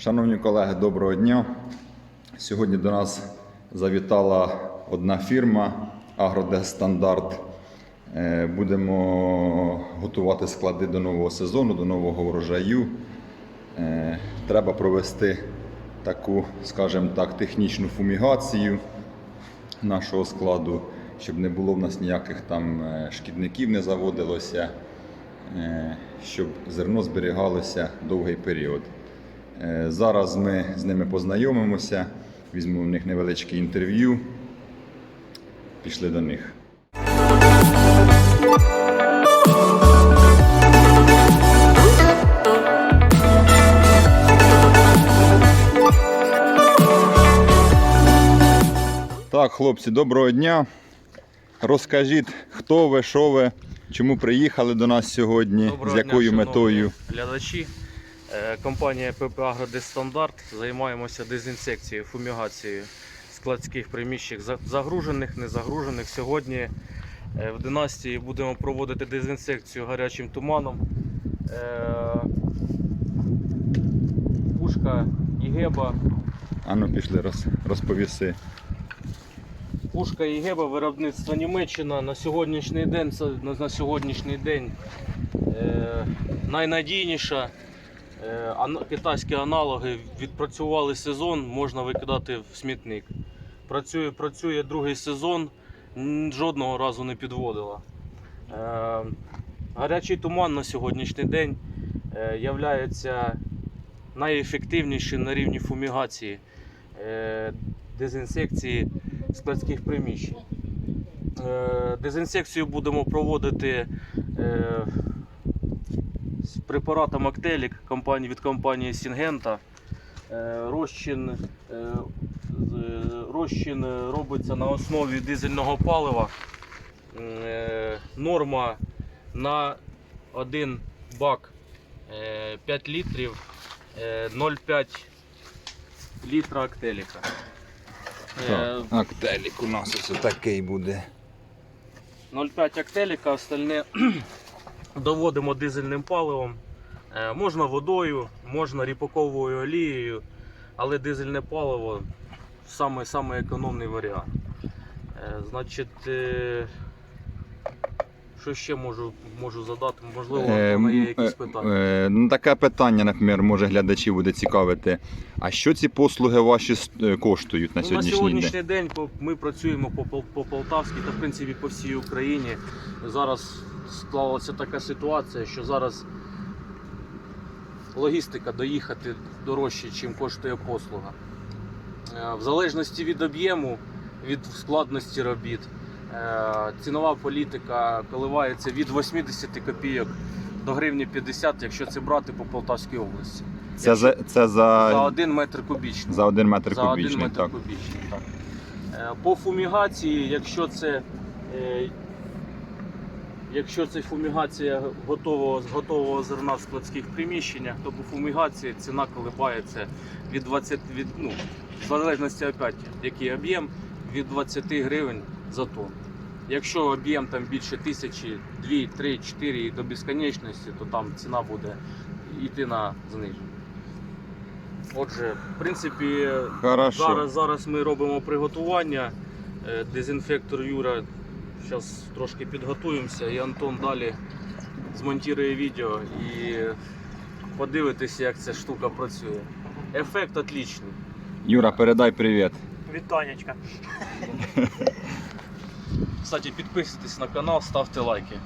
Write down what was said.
Шановні колеги, доброго дня. Сьогодні до нас завітала одна фірма Агродестандарт. Е, Будемо готувати склади до нового сезону, до нового врожаю. Е, Треба провести таку, скажімо так, технічну фумігацію нашого складу, щоб не було в нас ніяких там е, шкідників не заводилося, щоб зерно зберігалося довгий період. Е, Зараз ми з ними познайомимося, візьмемо в них невеличке інтерв'ю. Пішли до них. Так, хлопці, доброго дня. Розкажіть, хто ви, що ви, чому приїхали до нас сьогодні, Доброго з якою дня, метою. шановні глядачі. Е, Компанія ПП Агродестандарт займаємося дезінсекцією, фумігацією складських приміщень загружених, незагружених. Сьогодні е, в династії будемо проводити дезінсекцію гарячим туманом. Е, Пушка Ігеба. Ану, пішли, роз, розповіси. Пушка Ігеба, виробництво Німеччина на сьогоднішній день, це на сьогоднішній день найнадійніша. Е, китайські аналоги відпрацювали сезон, можна викидати в смітник. Працює, працює другий сезон, жодного разу не підводила. Е, гарячий туман на сьогоднішній день е, являється найефективнішим на рівні фумігації, дезінсекції складських приміщень. Дезінсекцію будемо проводити препаратом Актелік компанії, від компанії Сінгента. Е, Розчин, е, розчин робиться на основі дизельного палива. Е, Норма на один бак е, 5 літрів е, 0,5 літра Актеліка. Е, Актелік у нас ось такий буде. 0,5 актеліка, остальне доводимо дизельним паливом. Е, Можна водою, можна ріпаковою олією, але дизельне паливо саме, саме економний варіант. Е, Значить, е, що ще можу, можу задати? Можливо, Е, є якісь питання. е, ну, таке питання, наприклад, може глядачів буде цікавити. А що ці послуги ваші коштують на Ну, сьогоднішній, на сьогоднішній день? день ми працюємо по, по Полтавській та в принципі по всій Україні. Зараз склалася така ситуація, що зараз логістика доїхати дорожче, ніж коштує послуга. Е, В залежності від об'єму, від складності робіт, е, цінова політика коливається від 80 копійок до гривні 50, якщо це брати по Полтавській області. Це, за, це за, За один метр кубічний. за один метр За один кубічний. метр Так. кубічний, так. Е, По фумігації, якщо це, якщо це фумігація готового, готового зерна в складських приміщеннях, то по фумігації ціна колебається від 20, від, ну, в залежності опять, який об'єм, від 20 гривень за тонну. Якщо об'єм там більше тисячі, 2, 3, 4 і до безконечності, то там ціна буде йти на зниження. Отже, в принципі, Хорошо. Зараз, зараз ми робимо приготування. Е, Дезінфектор Юра. Зараз трошки підготуємося і Антон далі змонтує відео і подивитися, як ця штука працює. Ефект отличний. Юра, передай привіт. Вітанечка. Кстати, підписуйтесь на канал, ставте лайки.